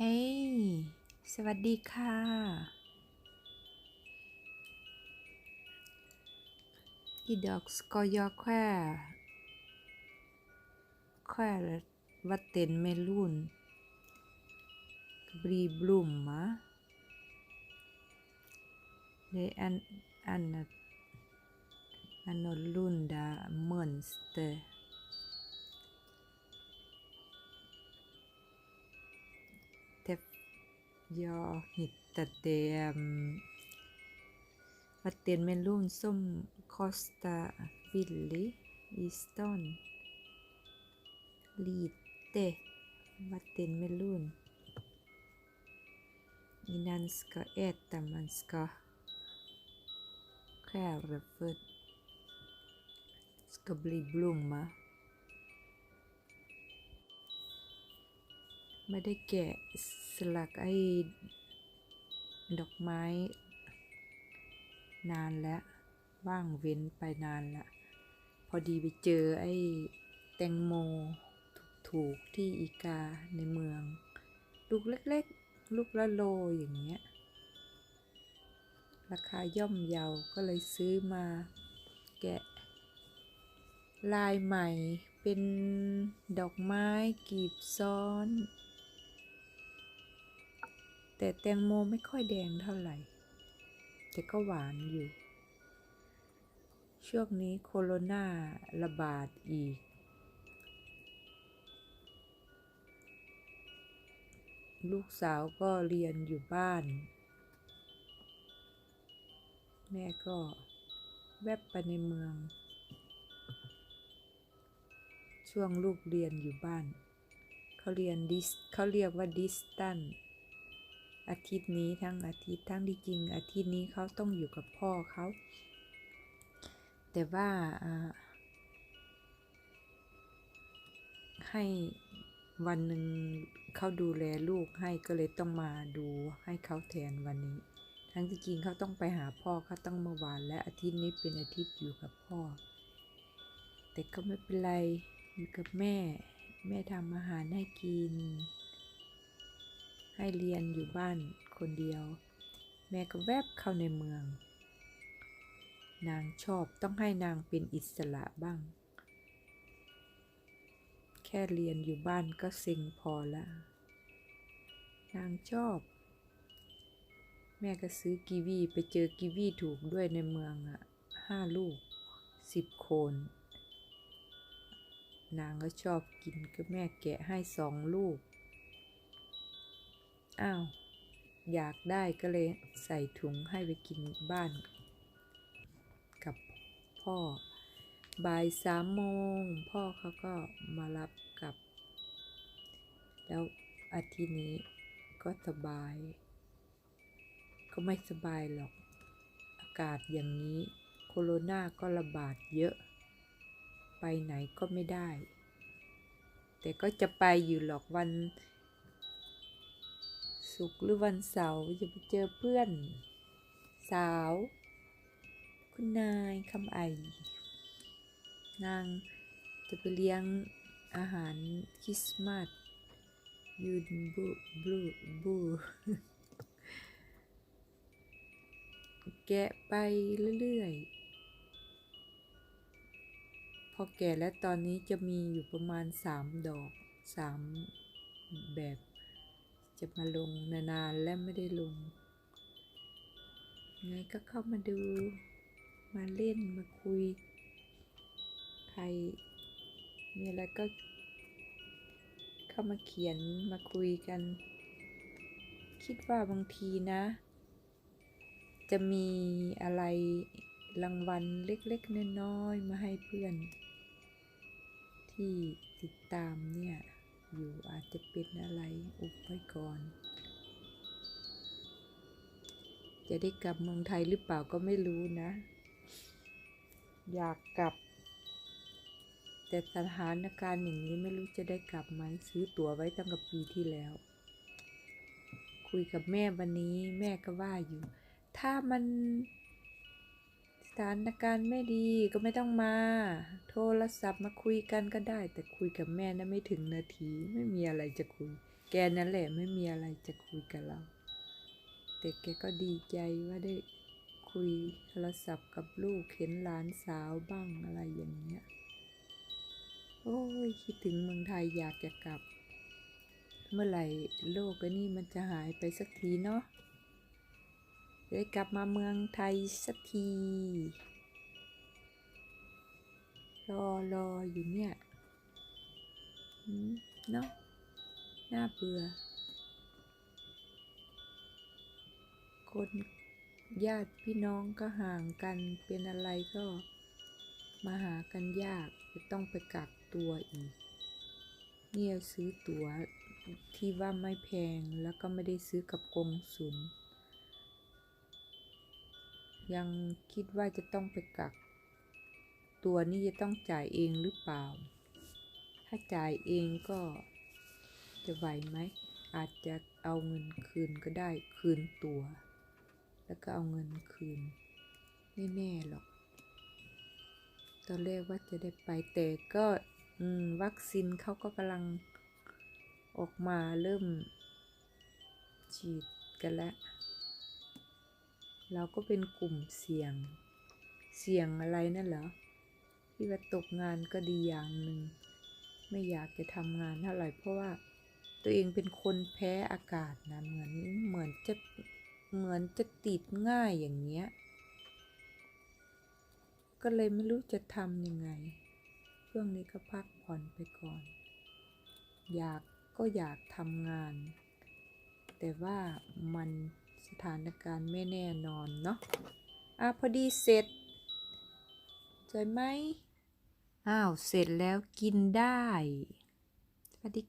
เฮ้สวัสดีค่ะ อีดอกสกอยอแควแคววัดเต็นเมลุนบรีบลูมมะเลอันอันน่ะอันน ยอหิตตะเตมปัตเตียนเมนลุนส้มคอสตาวิลลิอิสตันลีเตปัตเตียนเมลุนมอินันสกาเอตตามันสกาแคระเบิดสกบลีบลูมมา ไม่ได้แกะสลักไอ้ดอกไม้ นานแล้ว ว่างเว้นไปนานละ พอดีไปเจอไอ้แตงโมถูกๆที่อีกาในเมือง ลูกเล็กๆ ลูกละโลอย่างเงี้ย ราคาย่อมเยาก็เลยซื้อมาแกะ ลายใหม่เป็นดอกไม้กีบซ้อน แต่แตงโมไม่ค่อยแดงเท่าไหร่ แต่ก็หวานอยู่ ช่วงนี้โคโรนาระบาดอีก ลูกสาวก็เรียนอยู่บ้าน แม่ก็แวบไปในเมือง ช่วงลูกเรียนอยู่บ้าน เขาเรียนดิสเขาเรียกว่าดิสตัน อาทิตย์นี้ทั้งอาทิตย์ทั้งที่จริง อาทิตย์นี้เขาต้องอยู่กับพ่อเขาแต่ว่าให้วันหนึ่งเขาดูแลลูกให้ก็เลยต้องมาดูให้เขาแทนวันนี้ ทั้งที่จริงเขาต้องไปหาพ่อเขาต้องเมื่อวานและอาทิตย์นี้เป็นอาทิตย์อยู่กับพ่อ แต่ก็ไม่เป็นไรอยู่กับแม่ แม่ทำอาหารให้กิน ให้เรียนอยู่บ้านคนเดียว แม่ก็แวบเข้าในเมือง นางชอบต้องให้นางเป็นอิสระบ้าง แค่เรียนอยู่บ้านก็เซ็งพอละนางชอบ แม่ก็ซื้อกีวีไปเจอกีวีถูกด้วยในเมืองอะห้าลูกสิบโคน นางก็ชอบกินก็แม่แกะให้สองลูก อ้าว อยากได้ก็เลยใส่ถุงให้ไปกินบ้าน กับพ่อ บ่ายสามโมง พ่อเขาก็มารับกลับ แล้วอาทิตย์นี้ก็สบาย ก็ไม่สบายหรอก อากาศอย่างนี้โคโรนาก็ระบาดเยอะ ไปไหนก็ไม่ได้ แต่ก็จะไปอยู่หรอกวัน ศุกร์หรือวันเสาร์จะไปเจอเพื่อน สาว คุณนายคำไอนางจะไปเลี้ยงอาหารคริสต์มาสยูนบูบูบูแกะไปเรื่อยๆ พอแก่แล้วตอนนี้จะมีอยู่ประมาณสามดอกสามแบบ จะมาลงนานๆและไม่ได้ลง ไงก็เข้ามาดู มาเล่นมาคุย ใครมีอะไรก็ เข้ามาเขียนมาคุยกัน คิดว่าบางทีนะ จะมีอะไรรางวัลเล็กๆน้อยๆมาให้เพื่อน ที่ติดตามเนี่ย อยู่อาจจะเป็นอะไรอุบไว้ก่อน จะได้กลับเมืองไทยหรือเปล่าก็ไม่รู้นะ อยากกลับ แต่สถานการณ์อย่างนี้ไม่รู้จะได้กลับไหมซื้อตั๋วไว้ตั้งแต่ปีที่แล้ว คุยกับแม่วันนี้แม่ก็ว่าอยู่ ถ้ามันานการณ์ไม่ดีก็ไม่ต้องมา โทรศัพท์มาคุยกันก็ได้ แต่คุยกับแม่นะไม่ถึงนาทีไม่มีอะไรจะคุย แกนั่นแหละไม่มีอะไรจะคุยกับเรา แต่แกก็ดีใจว่าได้คุยโทรศัพท์กับลูกเห็นหลานสาวบ้างอะไรอย่างเงี้ย โอ้ยคิดถึงเมืองไทยอยากจะกลับ เมื่อไหร่โลกนี้มันจะหายไปสักทีเนาะ ได้กลับมาเมืองไทยสักที รอรออยู่เนี่ยเนาะน่าเบื่อ คนญาติพี่น้องก็ห่างกันเป็นอะไรก็มาหากันยากจะต้องไปกักตัวอีก เนี่ยซื้อตั๋วที่ว่าไม่แพงแล้วก็ไม่ได้ซื้อกับกงสุล ยังคิดว่าจะต้องไปกัก ตัวนี้จะต้องจ่ายเองหรือเปล่า ถ้าจ่ายเองก็จะไหวไหม อาจจะเอาเงินคืนก็ได้คืนตัว แล้วก็เอาเงินคืนไม่แน่หรอก ตอนแรกว่าจะได้ไปแต่ก็วัคซีนเขาก็กำลังออกมาเริ่มฉีดกันแล้ว เราก็เป็นกลุ่มเสี่ยง เสี่ยงอะไรนั่นเหรอที่ว่าตกงานก็ดีอย่างหนึ่ง ไม่อยากจะทำงานเท่าไหร่เพราะว่าตัวเองเป็นคนแพ้อากาศนะเหมือนเหมือนจะเหมือนจะติดง่ายอย่างเงี้ย ก็เลยไม่รู้จะทำยังไง ช่วงนี้ก็พักผ่อนไปก่อน อยากก็อยากทำงาน แต่ว่ามัน สถานการณ์ไม่แน่นอนเนาะอะพอดีเสร็จสวยไหมอ้าว เสร็จแล้วกินได้สวัสดีค่ะ